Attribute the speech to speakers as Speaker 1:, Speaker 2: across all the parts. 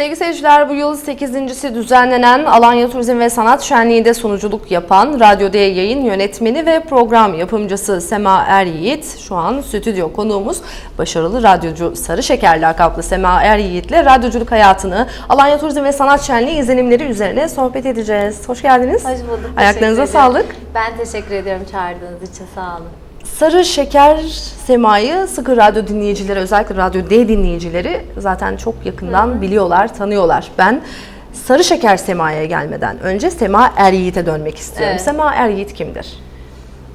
Speaker 1: Sevgili seyirciler bu yıl 8.si düzenlenen Alanya Turizm ve Sanat Şenliği'nde sunuculuk yapan Radyo D yayın yönetmeni ve program yapımcısı Sema Er Yiğit şu an stüdyo konuğumuz. Başarılı radyocu Sarı Şeker lakaplı Sema Er Yiğit'le radyoculuk hayatını Alanya Turizm ve Sanat Şenliği izlenimleri üzerine sohbet edeceğiz. Hoş geldiniz.
Speaker 2: Hoş bulduk.
Speaker 1: Ayaklarınıza sağlık.
Speaker 2: Ben teşekkür ediyorum çağırdığınız için. Sağ olun.
Speaker 1: Sarı Şeker Sema'yı sıkı radyo dinleyicileri özellikle Radyo D dinleyicileri zaten çok yakından biliyorlar, tanıyorlar. Ben Sarı Şeker Sema'ya gelmeden önce Sema Er Yiğit'e dönmek istiyorum.
Speaker 2: Evet.
Speaker 1: Sema Er Yiğit kimdir?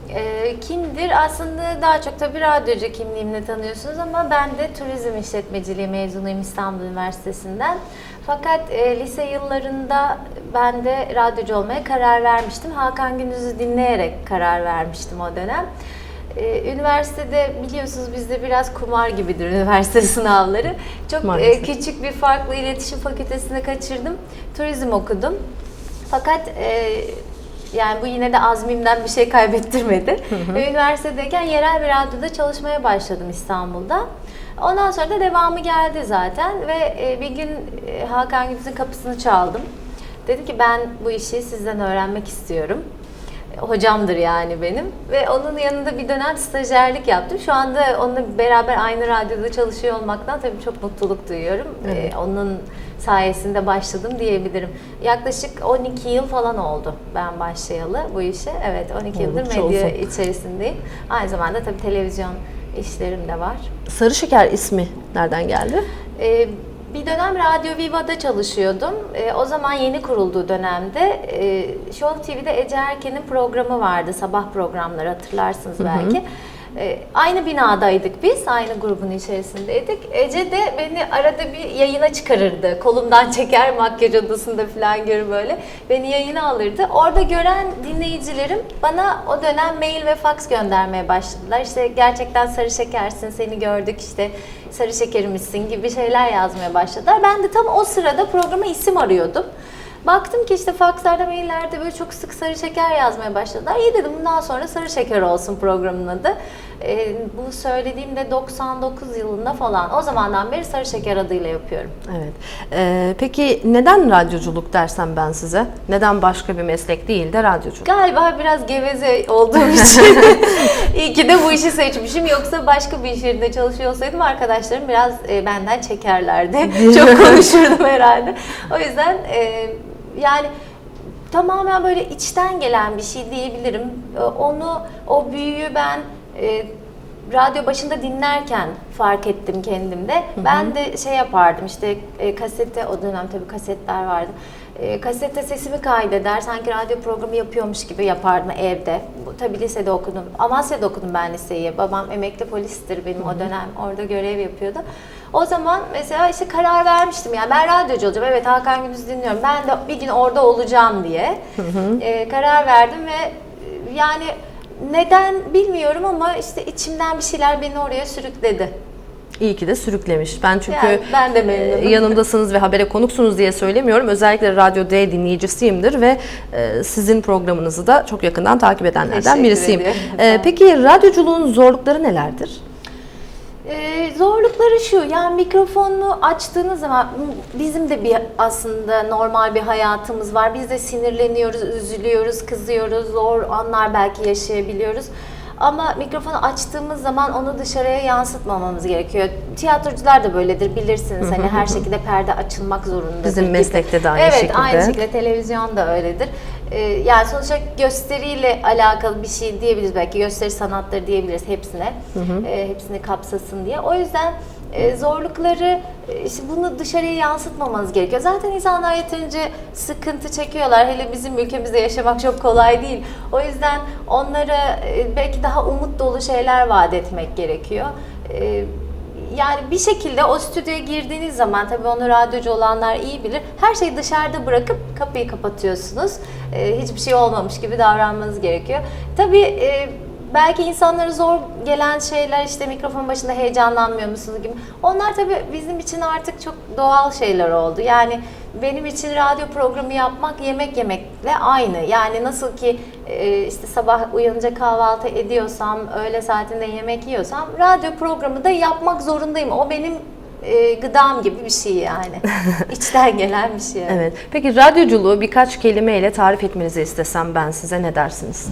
Speaker 2: Ee, kimdir? Aslında daha çok tabii radyocu kimliğimle tanıyorsunuz ama ben de turizm işletmeciliği mezunuyum İstanbul Üniversitesi'nden. Fakat e, lise yıllarında ben de radyocu olmaya karar vermiştim. Hakan Gündüz'ü dinleyerek karar vermiştim o dönem. Ee, üniversitede biliyorsunuz bizde biraz kumar gibidir üniversite sınavları. Çok e,
Speaker 1: Maalesef.
Speaker 2: küçük bir farklı iletişim fakültesini kaçırdım. Turizm okudum. Fakat e, yani bu yine de azmimden bir şey kaybettirmedi. Ve Üniversitedeyken yerel bir radyoda çalışmaya başladım İstanbul'da. Ondan sonra da devamı geldi zaten ve e, bir gün e, Hakan Gündüz'ün kapısını çaldım. Dedi ki ben bu işi sizden öğrenmek istiyorum. Hocamdır yani benim ve onun yanında bir dönem stajyerlik yaptım. Şu anda onunla beraber aynı radyoda çalışıyor olmaktan tabii çok mutluluk duyuyorum.
Speaker 1: Evet.
Speaker 2: Ee, onun sayesinde başladım diyebilirim. Yaklaşık 12 yıl falan oldu ben başlayalı bu işe. Evet 12 yıldır
Speaker 1: Oldukça
Speaker 2: medya
Speaker 1: uzun.
Speaker 2: içerisindeyim. Aynı zamanda tabii televizyon işlerim de var.
Speaker 1: Sarı Şeker ismi nereden geldi?
Speaker 2: Ee, bir dönem Radyo Viva'da çalışıyordum. Ee, o zaman yeni kurulduğu dönemde e, Show TV'de Ece Erken'in programı vardı. Sabah programları hatırlarsınız belki. Ee, aynı binadaydık biz, aynı grubun içerisindeydik. Ece de beni arada bir yayına çıkarırdı. Kolumdan çeker makyaj odasında falan görür böyle. Beni yayına alırdı. Orada gören dinleyicilerim bana o dönem mail ve fax göndermeye başladılar. İşte gerçekten sarı şekersin, seni gördük işte sarı şekerimizsin gibi şeyler yazmaya başladılar. Ben de tam o sırada programa isim arıyordum. Baktım ki işte fakslarda, maillerde böyle çok sık sarı şeker yazmaya başladılar. İyi dedim bundan sonra sarı şeker olsun programın adı. Ee, bu söylediğimde 99 yılında falan. O zamandan beri sarı şeker adıyla yapıyorum.
Speaker 1: Evet. Ee, peki neden radyoculuk dersem ben size? Neden başka bir meslek değil de radyoculuk?
Speaker 2: Galiba biraz geveze olduğum için iyi ki de bu işi seçmişim. Yoksa başka bir iş yerinde çalışıyor olsaydım arkadaşlarım biraz e, benden çekerlerdi. Çok konuşurdum herhalde. O yüzden e, yani tamamen böyle içten gelen bir şey diyebilirim. E, Onu, o büyüyü ben e, radyo başında dinlerken fark ettim kendimde. Ben de şey yapardım işte e, kasette o dönem tabii kasetler vardı. E, kasette sesimi kaydeder sanki radyo programı yapıyormuş gibi yapardım evde. Bu, tabii lisede okudum. Amasya'da okudum ben liseyi. Babam emekli polistir benim o dönem. Orada görev yapıyordu. O zaman mesela işte karar vermiştim yani ben radyocu olacağım. Evet Hakan Gündüz dinliyorum. Ben de bir gün orada olacağım diye e, karar verdim ve e, yani neden bilmiyorum ama işte içimden bir şeyler beni oraya sürükledi.
Speaker 1: İyi ki de sürüklemiş. Ben çünkü
Speaker 2: Yani ben de memnunum.
Speaker 1: e, yanımdasınız ve habere konuksunuz diye söylemiyorum. Özellikle Radyo D dinleyicisiyimdir ve e, sizin programınızı da çok yakından takip edenlerden
Speaker 2: Teşekkür
Speaker 1: birisiyim.
Speaker 2: ediyorum.
Speaker 1: Peki radyoculuğun zorlukları nelerdir?
Speaker 2: Ee, zorlukları şu, yani mikrofonu açtığınız zaman bizim de bir aslında normal bir hayatımız var. Biz de sinirleniyoruz, üzülüyoruz, kızıyoruz, zor anlar belki yaşayabiliyoruz. Ama mikrofonu açtığımız zaman onu dışarıya yansıtmamamız gerekiyor. Tiyatrocular da böyledir bilirsiniz. Hani her şekilde perde açılmak zorundadır.
Speaker 1: Bizim meslekte de aynı
Speaker 2: evet,
Speaker 1: şekilde.
Speaker 2: aynı şekilde televizyon da öyledir. Ee, yani sonuçta gösteriyle alakalı bir şey diyebiliriz belki gösteri sanatları diyebiliriz hepsine. Ee, hepsini kapsasın diye. O yüzden e, zorlukları e, işte bunu dışarıya yansıtmamanız gerekiyor. Zaten insanlar yeterince sıkıntı çekiyorlar. Hele bizim ülkemizde yaşamak çok kolay değil. O yüzden onlara e, belki daha umut dolu şeyler vaat etmek gerekiyor. E, yani bir şekilde o stüdyoya girdiğiniz zaman tabii onu radyocu olanlar iyi bilir. Her şeyi dışarıda bırakıp kapıyı kapatıyorsunuz. Ee, hiçbir şey olmamış gibi davranmanız gerekiyor. Tabii e, belki insanlara zor gelen şeyler işte mikrofon başında heyecanlanmıyor musunuz gibi. Onlar tabii bizim için artık çok doğal şeyler oldu. Yani benim için radyo programı yapmak yemek yemekle aynı. Yani nasıl ki e, işte sabah uyanınca kahvaltı ediyorsam, öğle saatinde yemek yiyorsam radyo programı da yapmak zorundayım. O benim e, gıdam gibi bir şey yani. İçten gelen bir şey.
Speaker 1: Evet. Peki radyoculuğu birkaç kelimeyle tarif etmenizi istesem ben size ne dersiniz?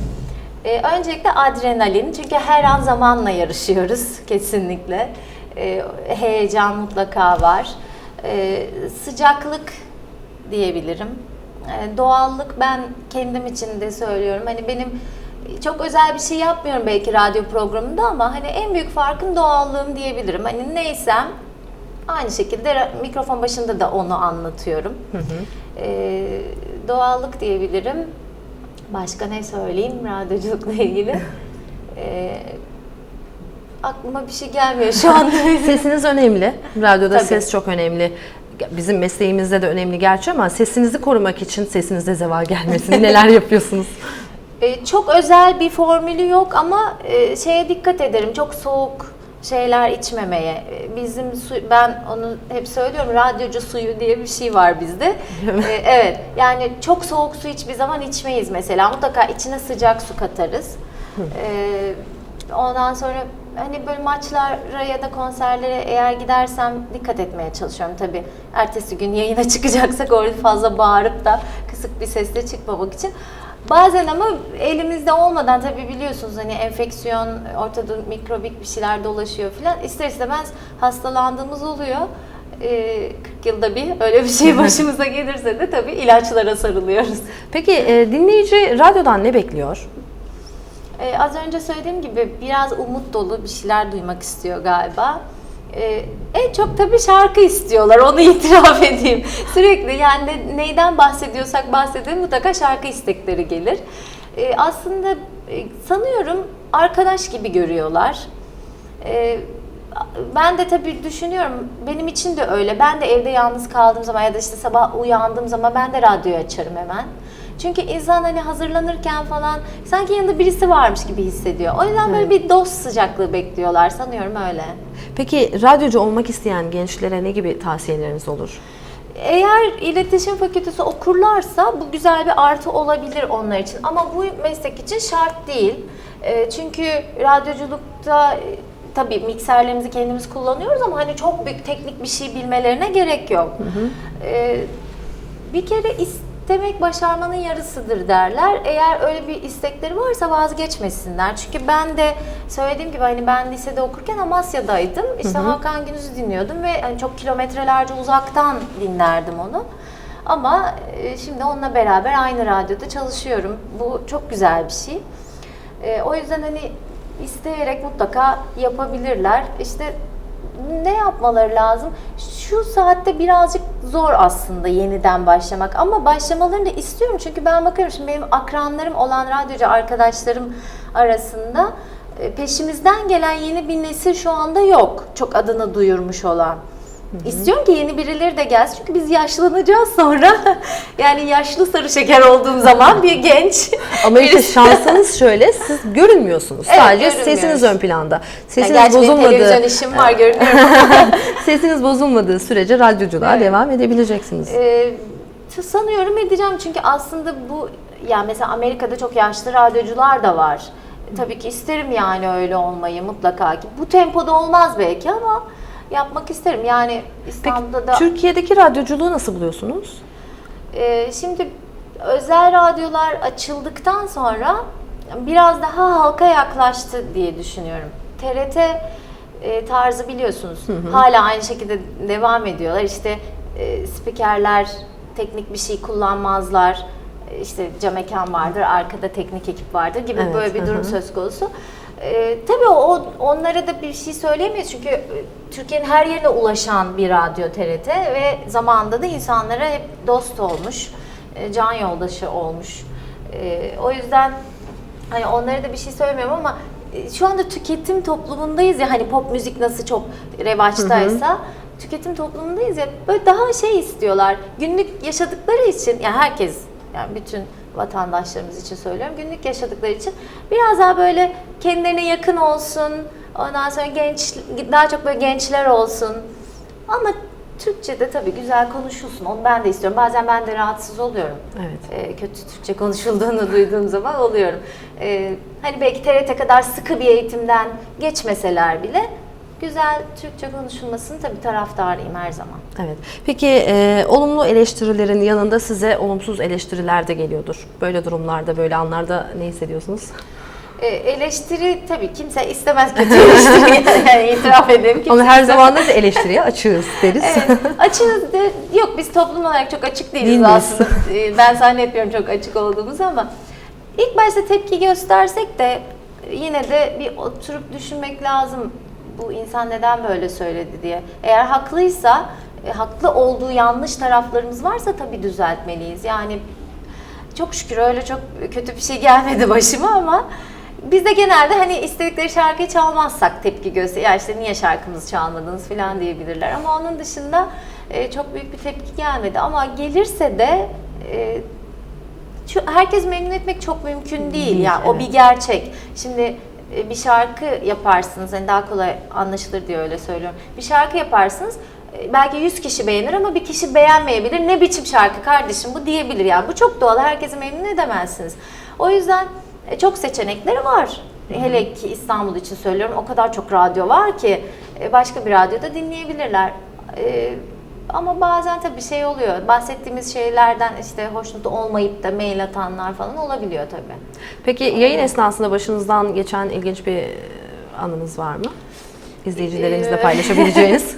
Speaker 2: Ee, öncelikle adrenalin çünkü her an zamanla yarışıyoruz kesinlikle. Ee, heyecan mutlaka var. Ee, sıcaklık diyebilirim. Ee, doğallık ben kendim için de söylüyorum. Hani benim çok özel bir şey yapmıyorum belki radyo programında ama hani en büyük farkım doğallığım diyebilirim. Hani neysem aynı şekilde mikrofon başında da onu anlatıyorum. Ee, doğallık diyebilirim. Başka ne söyleyeyim radyoculukla ilgili? Ee, aklıma bir şey gelmiyor şu anda.
Speaker 1: Sesiniz önemli. Radyoda
Speaker 2: Tabii.
Speaker 1: ses çok önemli. Bizim mesleğimizde de önemli gerçi ama sesinizi korumak için sesinizde zeval gelmesin. Neler yapıyorsunuz?
Speaker 2: Ee, çok özel bir formülü yok ama e, şeye dikkat ederim. Çok soğuk şeyler içmemeye. Ee, Bizim su, ben onu hep söylüyorum. Radyocu suyu diye bir şey var bizde. Ee, evet. Yani çok soğuk su hiçbir zaman içmeyiz mesela. Mutlaka içine sıcak su katarız. Ee, ondan sonra hani böyle maçlara ya da konserlere eğer gidersem dikkat etmeye çalışıyorum tabii. Ertesi gün yayına çıkacaksak orada fazla bağırıp da kısık bir sesle çıkmamak için. Bazen ama elimizde olmadan tabii biliyorsunuz hani enfeksiyon, ortada mikrobik bir şeyler dolaşıyor filan. İster istemez hastalandığımız oluyor. Ee, 40 yılda bir öyle bir şey başımıza gelirse de tabii ilaçlara sarılıyoruz.
Speaker 1: Peki e, dinleyici radyodan ne bekliyor?
Speaker 2: Ee, az önce söylediğim gibi biraz umut dolu bir şeyler duymak istiyor galiba. Ee, en çok tabii şarkı istiyorlar, onu itiraf edeyim. Sürekli yani ne- neyden bahsediyorsak bahsedelim mutlaka şarkı istekleri gelir. Ee, aslında e, sanıyorum arkadaş gibi görüyorlar. Ee, ben de tabii düşünüyorum, benim için de öyle. Ben de evde yalnız kaldığım zaman ya da işte sabah uyandığım zaman ben de radyoyu açarım hemen. Çünkü insan hani hazırlanırken falan sanki yanında birisi varmış gibi hissediyor. O yüzden böyle bir dost sıcaklığı bekliyorlar sanıyorum öyle.
Speaker 1: Peki radyocu olmak isteyen gençlere ne gibi tavsiyeleriniz olur?
Speaker 2: Eğer iletişim fakültesi okurlarsa bu güzel bir artı olabilir onlar için. Ama bu meslek için şart değil. E, Çünkü radyoculukta e, tabii mikserlerimizi kendimiz kullanıyoruz ama hani çok büyük teknik bir şey bilmelerine gerek yok. E, Bir kere istemek başarmanın yarısıdır derler. Eğer öyle bir istekleri varsa vazgeçmesinler. Çünkü ben de söylediğim gibi hani ben lisede okurken Amasya'daydım. İşte Hakan Gündüz'ü dinliyordum ve hani çok kilometrelerce uzaktan dinlerdim onu. Ama e, şimdi onunla beraber aynı radyoda çalışıyorum. Bu çok güzel bir şey. E, o yüzden hani isteyerek mutlaka yapabilirler. İşte ne yapmaları lazım? Şu saatte birazcık zor aslında yeniden başlamak ama başlamalarını da istiyorum çünkü ben bakıyorum şimdi benim akranlarım olan radyocu arkadaşlarım arasında e, peşimizden gelen yeni bir nesil şu anda yok. Çok adını duyurmuş olan. İstiyorum ki yeni birileri de gelsin çünkü biz yaşlanacağız sonra. yani yaşlı sarı şeker olduğum zaman bir genç.
Speaker 1: Ama işte şansınız şöyle, siz görünmüyorsunuz.
Speaker 2: Evet,
Speaker 1: Sadece sesiniz ön planda.
Speaker 2: Yani
Speaker 1: Sesiniz
Speaker 2: benim
Speaker 1: bozulmadığı,
Speaker 2: televizyon işim var görünüyorum.
Speaker 1: sesiniz bozulmadığı sürece radyoculuğa
Speaker 2: Evet.
Speaker 1: devam edebileceksiniz.
Speaker 2: Ee, sanıyorum edeceğim çünkü aslında bu yani mesela Amerika'da çok yaşlı radyocular da var. Tabii ki isterim yani öyle olmayı mutlaka ki. Bu tempoda olmaz belki ama yapmak isterim. Yani
Speaker 1: Peki
Speaker 2: İstanbul'da da
Speaker 1: Türkiye'deki radyoculuğu nasıl buluyorsunuz?
Speaker 2: Ee, şimdi özel radyolar açıldıktan sonra biraz daha halka yaklaştı diye düşünüyorum. TRT e, tarzı biliyorsunuz. Hala aynı şekilde devam ediyorlar. İşte e, spikerler teknik bir şey kullanmazlar. E, İşte cam mekan vardır, arkada teknik ekip vardır gibi
Speaker 1: Evet,
Speaker 2: böyle bir
Speaker 1: hı
Speaker 2: durum
Speaker 1: hı.
Speaker 2: söz konusu. Ee, tabii o onlara da bir şey söyleyemeyiz çünkü e, Türkiye'nin her yerine ulaşan bir radyo TRT ve zamanında da insanlara hep dost olmuş, e, can yoldaşı olmuş. E, o yüzden hani onlara da bir şey söylemiyorum ama e, şu anda tüketim toplumundayız ya hani pop müzik nasıl çok revaçtaysa tüketim toplumundayız ya böyle daha şey istiyorlar. Günlük yaşadıkları için yani herkes yani bütün vatandaşlarımız için söylüyorum. Günlük yaşadıkları için biraz daha böyle kendilerine yakın olsun. Ondan sonra genç daha çok böyle gençler olsun. Ama Türkçe'de tabii güzel konuşulsun. Onu ben de istiyorum. Bazen ben de rahatsız oluyorum.
Speaker 1: Evet.
Speaker 2: Ee, kötü Türkçe konuşulduğunu duyduğum zaman oluyorum. Ee, hani belki TRT kadar sıkı bir eğitimden geçmeseler bile güzel Türkçe konuşulmasını tabii taraftarıyım her zaman.
Speaker 1: Evet. Peki e, olumlu eleştirilerin yanında size olumsuz eleştiriler de geliyordur. Böyle durumlarda, böyle anlarda ne hissediyorsunuz?
Speaker 2: E, eleştiri tabii kimse istemez kötü eleştiri yani itiraf edeyim. Kimse
Speaker 1: Ama her
Speaker 2: istemez.
Speaker 1: zaman da eleştiriye açığız deriz.
Speaker 2: Evet, açığız de, yok biz toplum olarak çok açık değiliz
Speaker 1: Değil
Speaker 2: aslında. Ee, ben zannetmiyorum çok açık olduğumuzu ama ilk başta tepki göstersek de yine de bir oturup düşünmek lazım. Bu insan neden böyle söyledi diye. Eğer haklıysa, e, haklı olduğu yanlış taraflarımız varsa tabii düzeltmeliyiz. Yani çok şükür öyle çok kötü bir şey gelmedi başıma ama biz de genelde hani istedikleri şarkıyı çalmazsak tepki göster. Ya işte niye şarkımızı çalmadınız falan diyebilirler. Ama onun dışında e, çok büyük bir tepki gelmedi. Ama gelirse de e, şu, herkes memnun etmek çok mümkün değil.
Speaker 1: Değil,
Speaker 2: yani o
Speaker 1: evet.
Speaker 2: bir gerçek. Şimdi e, bir şarkı yaparsınız. Yani daha kolay anlaşılır diye öyle söylüyorum. Bir şarkı yaparsınız. e, Belki 100 kişi beğenir ama bir kişi beğenmeyebilir. Ne biçim şarkı kardeşim bu diyebilir. Yani bu çok doğal. Herkesi memnun edemezsiniz. O yüzden e, çok seçenekleri var. Hele ki İstanbul için söylüyorum. O kadar çok radyo var ki e, başka bir radyoda dinleyebilirler. E, ama bazen tabii şey oluyor. Bahsettiğimiz şeylerden işte hoşnut olmayıp da mail atanlar falan olabiliyor tabii.
Speaker 1: Peki yayın esnasında başınızdan geçen ilginç bir anınız var mı? İzleyicilerimizle
Speaker 2: Ee,
Speaker 1: paylaşabileceğiniz,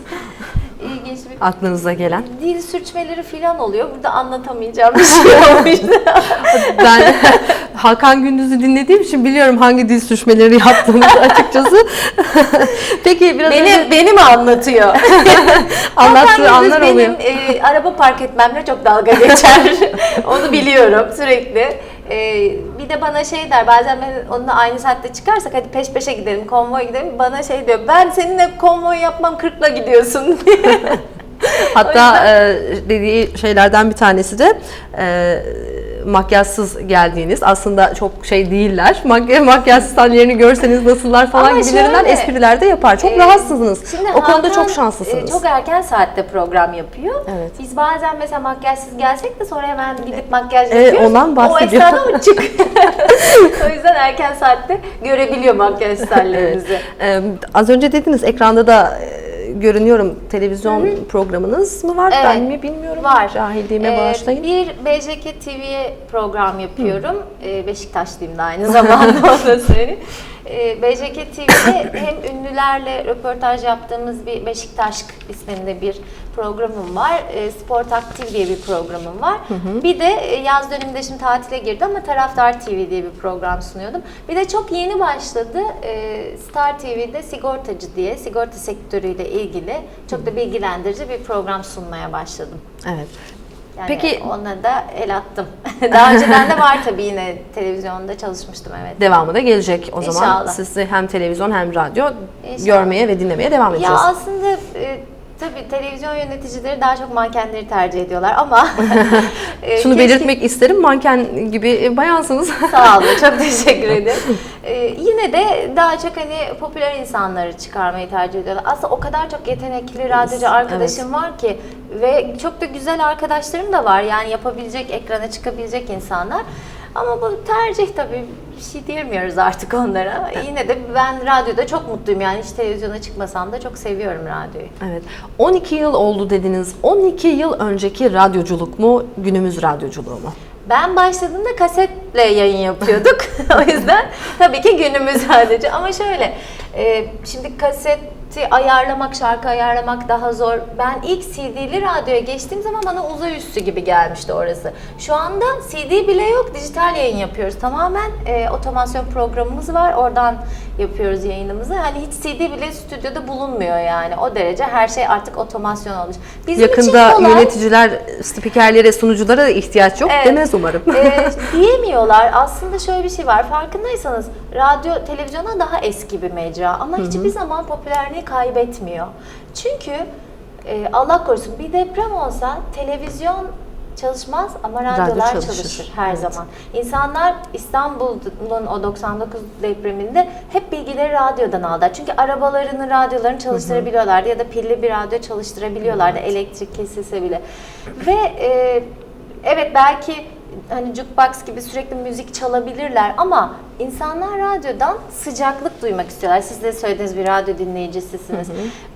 Speaker 2: İlginç bir
Speaker 1: aklınıza gelen.
Speaker 2: dil sürçmeleri falan oluyor. Burada anlatamayacağım bir şey olmuş.
Speaker 1: Ben Hakan Gündüz'ü dinlediğim için biliyorum hangi dil sürçmeleri yaptığınızı açıkçası. Peki biraz önce
Speaker 2: Beni, beni mi anlatıyor?
Speaker 1: anlattığı anlar
Speaker 2: Gündüz
Speaker 1: oluyor.
Speaker 2: benim e, araba park etmemle çok dalga geçer. Onu biliyorum sürekli. E, bir de bana şey der bazen ben onunla aynı saatte çıkarsak hadi peş peşe gidelim konvoy gidelim bana şey diyor ben seninle konvoy yapmam 40'la gidiyorsun
Speaker 1: Hatta e, dediği şeylerden bir tanesi de e, makyajsız geldiğiniz aslında çok şey değiller. Makyaj makyajsız hallerini görseniz nasıllar falan
Speaker 2: Ama
Speaker 1: gibilerinden
Speaker 2: şöyle,
Speaker 1: espriler de yapar. Çok
Speaker 2: Ee,
Speaker 1: rahatsızsınız.
Speaker 2: Şimdi
Speaker 1: O konuda
Speaker 2: Hakan,
Speaker 1: çok şanslısınız.
Speaker 2: e, Çok erken saatte program yapıyor.
Speaker 1: Evet.
Speaker 2: Biz bazen mesela makyajsız gelsek de sonra hemen gidip makyaj
Speaker 1: Evet,
Speaker 2: yapıyoruz.
Speaker 1: ondan bahsediyor.
Speaker 2: O esnada çık. o yüzden erken saatte görebiliyor makyaj stellerimizi.
Speaker 1: Ee, az önce dediniz ekranda da e, görünüyorum televizyon programınız mı var?
Speaker 2: Evet.
Speaker 1: Ben mi bilmiyorum.
Speaker 2: Var.
Speaker 1: Cahilliğime
Speaker 2: Ee,
Speaker 1: bağışlayın.
Speaker 2: Bir BJK TV'ye program yapıyorum. Ee, Beşiktaşlıyım da aynı zamanda onu da söyleyeyim. Ee, BJK TV'de hem ünlülerle röportaj yaptığımız bir Beşiktaş isminde bir programım var. Ee, Sport Aktif diye bir programım var. Bir de e, yaz döneminde şimdi tatile girdi ama Taraftar TV diye bir program sunuyordum. Bir de çok yeni başladı. Ee, Star TV'de sigortacı diye sigorta sektörüyle ilgili çok da bilgilendirici bir program sunmaya başladım.
Speaker 1: Evet.
Speaker 2: Yani
Speaker 1: Peki-
Speaker 2: ona da el attım. Daha önceden de var tabii yine televizyonda çalışmıştım evet.
Speaker 1: Devamı da gelecek o zaman.
Speaker 2: İnşallah.
Speaker 1: Sizi hem televizyon hem radyo
Speaker 2: İnşallah.
Speaker 1: görmeye ve dinlemeye devam
Speaker 2: Ya
Speaker 1: edeceğiz.
Speaker 2: aslında e, tabii televizyon yöneticileri daha çok mankenleri tercih ediyorlar ama e,
Speaker 1: Şunu
Speaker 2: keşke-
Speaker 1: belirtmek isterim. Manken gibi e, bayansınız.
Speaker 2: Sağ olun, çok teşekkür ederim. Ee, yine de daha çok hani popüler insanları çıkarmayı tercih ediyorlar. Aslında o kadar çok yetenekli radyocu arkadaşım var ki ve çok da güzel arkadaşlarım da var. Yani yapabilecek, ekrana çıkabilecek insanlar. Ama bu tercih tabii şey diyemiyoruz artık onlara. Yine de ben radyoda çok mutluyum yani hiç televizyona çıkmasam da çok seviyorum radyoyu.
Speaker 1: Evet. 12 yıl oldu dediniz. 12 yıl önceki radyoculuk mu, günümüz radyoculuğu mu?
Speaker 2: Ben başladığımda kasetle yayın yapıyorduk. o yüzden tabii ki günümüz sadece. Ama şöyle, e, şimdi kaseti ayarlamak, şarkı ayarlamak daha zor. Ben ilk CD'li radyoya geçtiğim zaman bana uzay üstü gibi gelmişti orası. Şu anda CD bile yok, dijital yayın yapıyoruz. Tamamen e, otomasyon programımız var. Oradan yapıyoruz yayınımızı. Hani hiç CD bile stüdyoda bulunmuyor yani. O derece her şey artık otomasyon olmuş. Bizim için
Speaker 1: Yakında
Speaker 2: kolay.
Speaker 1: yöneticiler, spikerlere, sunuculara da ihtiyaç yok
Speaker 2: Evet.
Speaker 1: demez umarım.
Speaker 2: Ee, diyemiyorlar. Aslında şöyle bir şey var. Farkındaysanız radyo, televizyona daha eski bir mecra ama hiçbir zaman popülerliği kaybetmiyor. Çünkü e, Allah korusun bir deprem olsa televizyon çalışmaz ama radyolar
Speaker 1: çalışır.
Speaker 2: çalışır, her
Speaker 1: Evet.
Speaker 2: zaman. İnsanlar İstanbul'un o 99 depreminde hep bilgileri radyodan aldılar. Çünkü arabalarını, radyolarını çalıştırabiliyorlardı ya da pilli bir radyo çalıştırabiliyorlardı elektrik kesilse bile. Ve e, evet belki hani jukebox gibi sürekli müzik çalabilirler ama insanlar radyodan sıcaklık duymak istiyorlar. Siz de söylediğiniz bir radyo dinleyicisisiniz.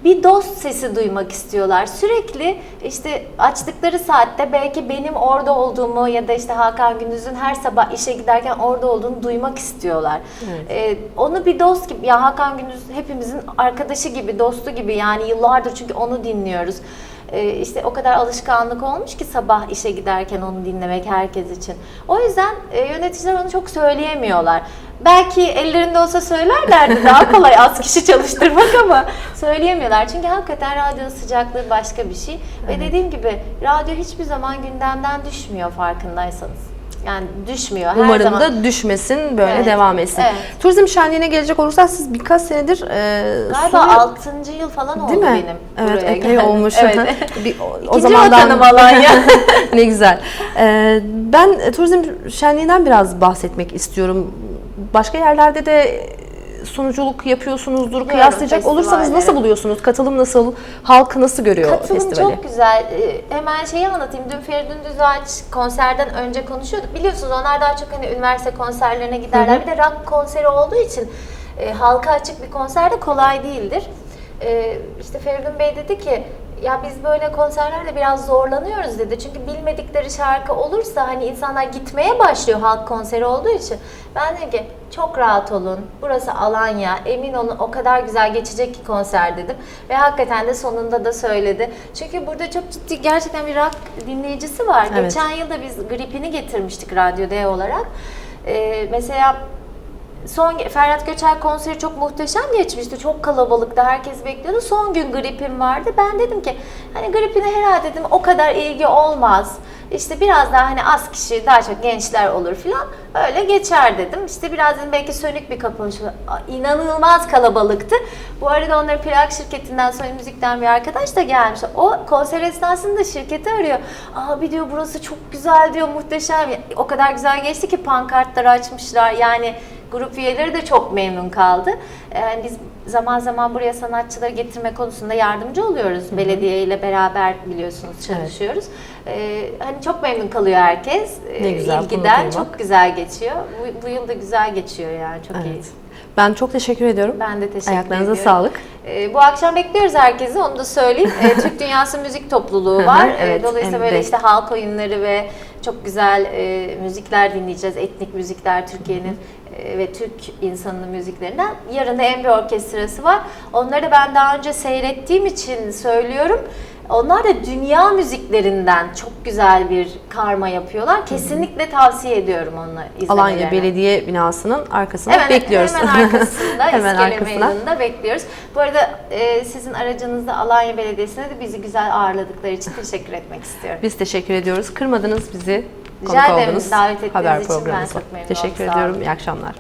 Speaker 2: Bir dost sesi duymak istiyorlar. Sürekli işte açtıkları saatte belki benim orada olduğumu ya da işte Hakan Gündüz'ün her sabah işe giderken orada olduğunu duymak istiyorlar. Ee, onu bir dost gibi, ya Hakan Gündüz hepimizin arkadaşı gibi, dostu gibi yani yıllardır çünkü onu dinliyoruz. Ee, işte o kadar alışkanlık olmuş ki sabah işe giderken onu dinlemek herkes için. O yüzden e, yöneticiler onu çok söyleyemiyorlar. Belki ellerinde olsa söylerlerdi daha kolay az kişi çalıştırmak ama söyleyemiyorlar. Çünkü hakikaten radyonun sıcaklığı başka bir şey. Ve dediğim gibi radyo hiçbir zaman gündemden düşmüyor farkındaysanız. Yani düşmüyor her
Speaker 1: Umarım
Speaker 2: zaman.
Speaker 1: da düşmesin, böyle
Speaker 2: Evet,
Speaker 1: devam etsin.
Speaker 2: evet.
Speaker 1: Turizm şenliğine gelecek olursak siz birkaç senedir e,
Speaker 2: Galiba
Speaker 1: sunuyor-
Speaker 2: 6. yıl falan oldu
Speaker 1: Değil mi?
Speaker 2: benim.
Speaker 1: Evet,
Speaker 2: buraya
Speaker 1: epey
Speaker 2: geldim.
Speaker 1: olmuş.
Speaker 2: Evet.
Speaker 1: Bir, o,
Speaker 2: İkinci
Speaker 1: zamandan
Speaker 2: vatanım Alanya.
Speaker 1: ne güzel. Ee, ben e, turizm şenliğinden biraz bahsetmek istiyorum. Başka yerlerde de sunuculuk yapıyorsunuzdur. Kıyaslayacak olursanız nasıl buluyorsunuz? Katılım nasıl? Halk nasıl görüyor
Speaker 2: Katılım
Speaker 1: festivali?
Speaker 2: çok güzel. Ee, hemen şeyi anlatayım. Dün Feridun Düzağaç konserden önce konuşuyorduk. Biliyorsunuz onlar daha çok hani üniversite konserlerine giderler. Bir de rock konseri olduğu için e, halka açık bir konser de kolay değildir. E, işte Feridun Bey dedi ki ya biz böyle konserlerle biraz zorlanıyoruz dedi. Çünkü bilmedikleri şarkı olursa hani insanlar gitmeye başlıyor halk konseri olduğu için. Ben dedim ki çok rahat olun. Burası Alanya. Emin olun o kadar güzel geçecek ki konser dedim. Ve hakikaten de sonunda da söyledi. Çünkü burada çok ciddi gerçekten bir rock dinleyicisi var.
Speaker 1: Evet.
Speaker 2: Geçen yılda biz gripini getirmiştik Radyo D olarak. Ee, mesela Son Ferhat Göçer konseri çok muhteşem geçmişti. Çok kalabalıktı. Herkes bekliyordu. Son gün gripim vardı. Ben dedim ki hani gripine herhalde dedim o kadar ilgi olmaz. İşte biraz daha hani az kişi, daha çok gençler olur filan. Öyle geçer dedim. İşte biraz dedim belki sönük bir kapanış. İnanılmaz kalabalıktı. Bu arada onların plak şirketinden Sony Müzik'ten bir arkadaş da gelmiş. O konser esnasında şirketi arıyor. Abi diyor burası çok güzel diyor muhteşem. O kadar güzel geçti ki pankartları açmışlar. Yani grup üyeleri de çok memnun kaldı. Yani biz zaman zaman buraya sanatçıları getirme konusunda yardımcı oluyoruz. Belediye ile beraber biliyorsunuz çalışıyoruz. Ee, hani çok memnun kalıyor herkes. Ee,
Speaker 1: Ne güzel,
Speaker 2: İlgiden çok güzel geçiyor. Bu, bu yıl da güzel geçiyor yani çok iyi.
Speaker 1: Evet. Ben çok teşekkür ediyorum.
Speaker 2: Ben de teşekkür
Speaker 1: Ayaklarınıza
Speaker 2: ediyorum.
Speaker 1: sağlık.
Speaker 2: Ee, bu akşam bekliyoruz herkesi, onu da söyleyeyim. Ee, Türk Dünyası Müzik Topluluğu var. Ee,
Speaker 1: Evet,
Speaker 2: Dolayısıyla
Speaker 1: hem
Speaker 2: böyle işte halk oyunları ve çok güzel e, müzikler dinleyeceğiz. Etnik müzikler Türkiye'nin e, ve Türk insanının müziklerinden. Yarın da Emre Orkestrası var. Onları ben daha önce seyrettiğim için söylüyorum. Onlar da dünya müziklerinden çok güzel bir karma yapıyorlar. Kesinlikle tavsiye ediyorum onu izlemelerini.
Speaker 1: Alanya Belediye binasının arkasında
Speaker 2: Hemen,
Speaker 1: bekliyoruz.
Speaker 2: Hemen arkasında,
Speaker 1: Hemen
Speaker 2: İskele
Speaker 1: arkasına.
Speaker 2: Meydanı'nda bekliyoruz. Bu arada e, sizin aracınızda Alanya Belediyesi'ne de bizi güzel ağırladıkları için teşekkür etmek istiyorum.
Speaker 1: Biz teşekkür ediyoruz. Kırmadınız bizi.
Speaker 2: Rica ederim. Davet ettiğiniz
Speaker 1: Haber
Speaker 2: için ben çok memnun
Speaker 1: Teşekkür
Speaker 2: oldum. Sağ
Speaker 1: ediyorum. İyi akşamlar.